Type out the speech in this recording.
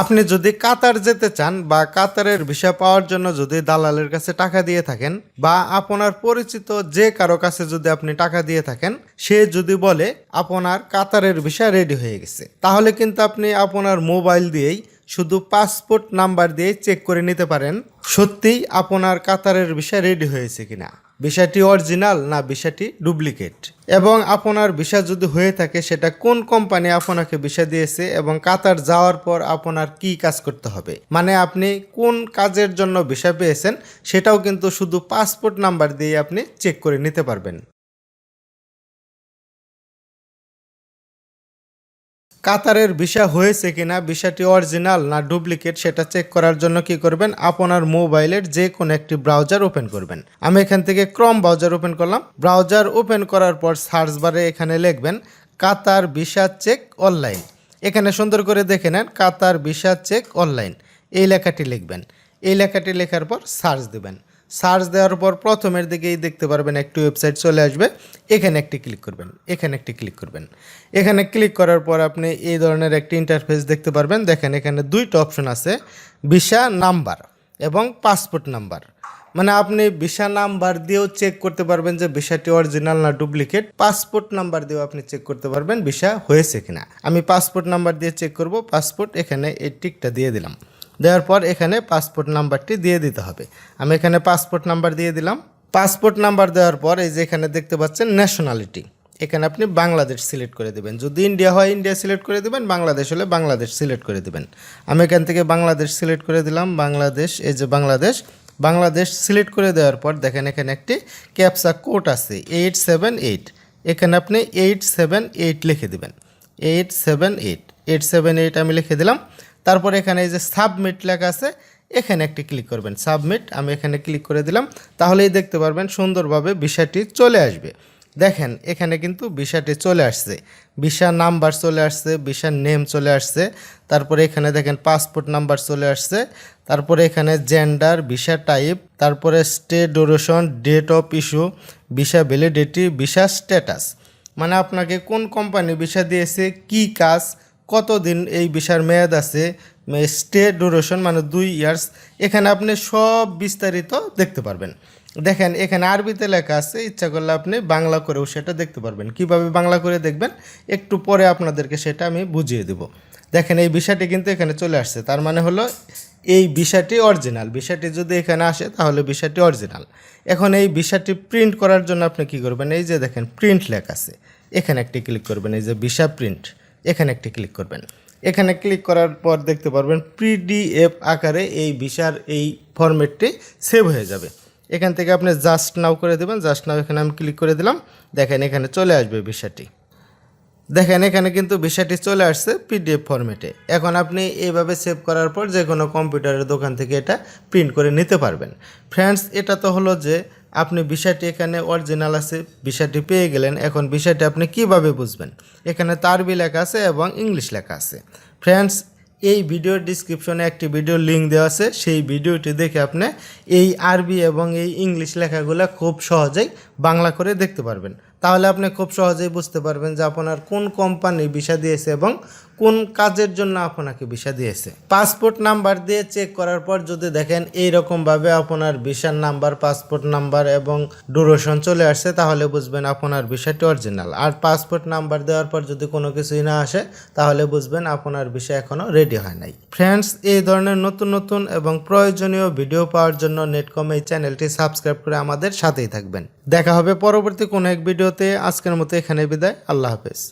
আপনি যদি কাতার যেতে চান বা কাতারের ভিসা পাওয়ার জন্য যদি দালালের কাছে টাকা দিয়ে থাকেন বা আপনার পরিচিত যে কারও কাছে যদি আপনি টাকা দিয়ে থাকেন, সে যদি বলে, আপনার কাতারের ভিসা রেডি হয়ে গেছে। তাহলে কিন্তু আপনি আপনার মোবাইল দিয়েই শুধু পাসপোর্ট নাম্বার দিয়ে চেক করে নিতে পারেন, সত্যিই আপনার কাতারের ভিসা রেডি হয়েছে কিনা। ভিসাটি অরিজিনাল না বিষয়টি ডুপ্লিকেট এবং আপনার বিষয় যদি হয়ে থাকে, সেটা কোন কোম্পানি আপনাকে ভিসা দিয়েছে এবং কাতার যাওয়ার পর আপনার কি কাজ করতে হবে? মানে আপনি কোন কাজের জন্য ভিসা পেয়েছেন, সেটাও কিন্তু শুধু পাসপোর্ট নাম্বার দিয়ে আপনি চেক করে নিতে পারবেন। কাতারের ভিসা হয়েছে কিনা, ভিসাটি অরিজিনাল না ডুপ্লিকেট সেটা চেক করার জন্য কি করবেন? আপনার মোবাইলের যে কোনো একটি ব্রাউজার ওপেন করবেন। আমি এখান থেকে ক্রম ব্রাউজার ওপেন করলাম। ব্রাউজার ওপেন করার পর সার্চ বারে এখানে লিখবেন, কাতার ভিসা চেক অনলাইন এখানে সুন্দর করে দেখে নেন, কাতার ভিসা চেক অনলাইন এই লেখাটি লিখবেন। এই লেখাটি লেখার পর সার্চ দিবেন। সার্চ দেওয়ার পর প্রথমের দিকেই দেখতে পারবেন একটি ওয়েবসাইট চলে আসবে। এখানে একটি ক্লিক করবেন, এখানে একটি ক্লিক করবেন। এখানে ক্লিক করার পর আপনি এই ধরনের একটি ইন্টারফেস দেখতে পারবেন। দেখেন এখানে দুইটা অপশন আছে, ভিসা নাম্বার এবং পাসপোর্ট নাম্বার। মানে আপনি ভিসা নাম্বার দিয়েও চেক করতে পারবেন যে ভিসাটি অরিজিনাল না ডুপ্লিকেট পাসপোর্ট নাম্বার দিয়েও আপনি চেক করতে পারবেন ভিসা হয়েছে কিনা। আমি পাসপোর্ট নাম্বার দিয়ে চেক করব পাসপোর্ট এখানে এই টিকটা দিয়ে দিলাম। দেওয়ার পর এখানে পাসপোর্ট নাম্বারটি দিয়ে দিতে হবে। আমি এখানে পাসপোর্ট নাম্বার দিয়ে দিলাম। পাসপোর্ট নাম্বার দেওয়ার পর এই যে এখানে দেখতে পাচ্ছেন ন্যাশনালিটি এখানে আপনি বাংলাদেশ সিলেক্ট করে দেবেন। যদি ইন্ডিয়া হয় ইন্ডিয়া সিলেক্ট করে দেবেন। বাংলাদেশ হলে বাংলাদেশ সিলেক্ট করে দেবেন। আমি এখান থেকে বাংলাদেশ সিলেক্ট করে দিলাম। বাংলাদেশ, এই যে বাংলাদেশ বাংলাদেশ সিলেক্ট করে দেওয়ার পর দেখেন এখানে একটি ক্যাপসা কোড আছে এইট সেভেন এইট এখানে আপনি এইট সেভেন এইট লিখে দেবেন। Eight seven eight eight seven eight আমি লিখে দিলাম। তারপর এখানে এই যে সাবমিট লেখা আছে, এখানে একটি ক্লিক করবেন। সাবমিট, আমি এখানে ক্লিক করে দিলাম। তাহলেই দেখতে পারবেন সুন্দরভাবে বিষয়টি চলে আসবে। দেখেন, এখানে কিন্তু বিষয়টি চলে আসছে। ভিসা নাম্বার চলে আসছে ভিসার নেম চলে আসছে। তারপরে এখানে দেখেন পাসপোর্ট নাম্বার চলে আসছে। তারপরে এখানে জেন্ডার ভিসা টাইপ তারপরে stay duration date of issue visa validity visa status মানে আপনাকে কোন কোম্পানি ভিসা দিয়েছে, কি কাজ কতদিন এই ভিসার মেয়াদ আছে? স্টে ডিউরেশন মানে দুই ইয়ার্স। এখানে আপনি সব বিস্তারিত দেখতে পারবেন। দেখেন, এখানে আরবিতে লেখা আছে, ইচ্ছা করলে আপনি বাংলা করেও সেটা দেখতে পারবেন। কীভাবে বাংলা করে দেখবেন? একটু পরে আপনাদেরকে সেটা আমি বুঝিয়ে দেব। দেখেন, এই বিষয়টি কিন্তু এখানে চলে আসছে। তার মানে হলো, এই বিষয়টি অরিজিনাল। বিষয়টি যদি এখানে আসে, তাহলে বিষয়টি অরিজিনাল। এখন এই বিষয়টি প্রিন্ট করার জন্য আপনি কি করবেন? এই যে দেখেন, প্রিন্ট লেখা আছে। এখানে একটি ক্লিক করবেন, এই যে ভিসা প্রিন্ট। এখানে একটি ক্লিক করবেন। এখানে ক্লিক করার পর দেখতে পারবেন পিডিএফ আকারে এই ভিসার এই ফরম্যাটটি সেভ হয়ে যাবে। এখান থেকে আপনি জাস্ট নাও করে দেবেন। জাস্ট নাও এখানে আমি ক্লিক করে দিলাম। দেখেন এখানে চলে আসবে ভিসাটি। দেখেন এখানে কিন্তু বিষয়টি চলে আসছে পিডিএফ ফরম্যাটে। এখন আপনি এইভাবে সেভ করার পর যে কোনো কম্পিউটারের দোকান থেকে এটা প্রিন্ট করে নিতে পারবেন। ফ্রেন্ডস এটা তো হলো যে আপনি বিষয়টি এখানে অরিজিনাল আছে, বিষয়টি পেয়ে গেলেন। এখন বিষয়টি আপনি কীভাবে বুঝবেন? এখানে তারবি লেখা আছে এবং ইংলিশ লেখা আছে। ফ্রেন্ডস এই ভিডিওর ডিসক্রিপশনে একটি ভিডিও লিঙ্ক দেওয়া আছে। সেই ভিডিওটি দেখে আপনি এই আরবি এবং এই ইংলিশ লেখাগুলো খুব সহজেই বাংলা করে দেখতে পারবেন। তাহলে আপনি খুব সহজেই বুঝতে পারবেন যে আপনার কোন কোম্পানি ভিসা দিয়েছে এবং কোন কাজের জন্য আপনাকে ভিসা দিয়েছে? পাসপোর্ট নাম্বার দিয়ে চেক করার পর যদি দেখেন এই রকমভাবে আপনার ভিসার নাম্বার, পাসপোর্ট নাম্বার এবং ডুরেশন চলে আসছে, তাহলে বুঝবেন আপনার ভিসাটি অরিজিনাল আর পাসপোর্ট নাম্বার দেওয়ার পর যদি কোনো কিছুই না আসে, তাহলে বুঝবেন আপনার ভিসা এখনও রেডি হয় নাই। ফ্রেন্ডস এই ধরনের নতুন নতুন এবং প্রয়োজনীয় ভিডিও পাওয়ার জন্য নেটকম এই চ্যানেলটি সাবস্ক্রাইব করে আমাদের সাথেই থাকবেন। দেখা হবে পরবর্তী কোনো এক ভিডিওতে আজকের মতো এখানে বিদায়। আল্লাহ হাফেজ।